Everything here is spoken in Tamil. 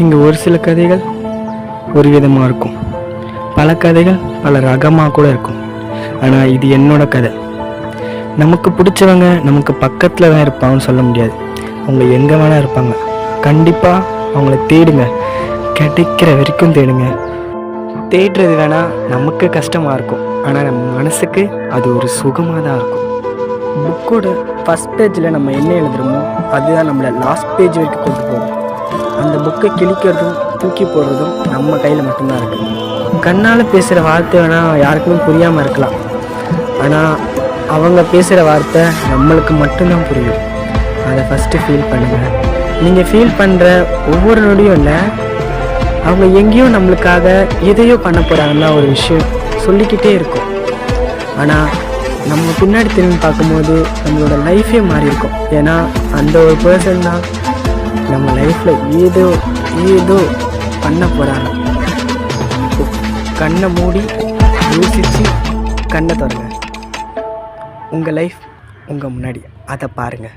இங்கே ஒரு சில கதைகள் ஒரு விதமாக இருக்கும். பல கதைகள் பல ரகமாக கூட இருக்கும். ஆனால் இது என்னோட கதை. நமக்கு பிடிச்சவங்க நமக்கு பக்கத்தில் தான் இருப்பாங்கன்னு சொல்ல முடியாது. அவங்க எங்கே வேணால் இருப்பாங்க. கண்டிப்பாக அவங்கள தேடுங்க. கிடைக்கிற வரைக்கும் தேடுங்க. தேடுறது வேணால் நமக்கு கஷ்டமாக இருக்கும். ஆனால் நம்ம மனசுக்கு அது ஒரு சுகமாக தான் இருக்கும். புக்கோட ஃபஸ்ட் பேஜில் நம்ம என்ன எழுதுறோமோ அதுதான் நம்மளை லாஸ்ட் பேஜ் வரைக்கும் கொண்டு போகும். அந்த புக்கை கிழிக்கிறதும் தூக்கி போடுறதும் நம்ம கையில் மட்டும்தான் இருக்குது கண்ணால் பேசுகிற வார்த்தை வேணால் யாருக்குமே புரியாமல் இருக்கலாம். ஆனால் அவங்க பேசுகிற வார்த்தை நம்மளுக்கு மட்டும்தான் புரியும். அதை ஃபஸ்ட்டு ஃபீல் பண்ணுங்கள் நீங்கள் ஃபீல் பண்ணுற ஒவ்வொரு நொடியும் இல்லை அவங்க எங்கேயோ நம்மளுக்காக எதையோ பண்ண போகிறாங்கன்னா ஒரு விஷயம் சொல்லிக்கிட்டே இருக்கும். ஆனால் நம்ம பின்னாடி திரும்பி பார்க்கும்போது நம்மளோட லைஃபே மாறி இருக்கும் ஏன்னா அந்த ஒரு பர்சன் தான் நம்ம லைஃப்பில் ஏதோ ஏதோ பண்ண போகிறாங்க கண்ணை மூடி யோசித்து கண்ணை தொடங்க. உங்கள் லைஃப் உங்கள் முன்னாடி. அதை பாருங்கள்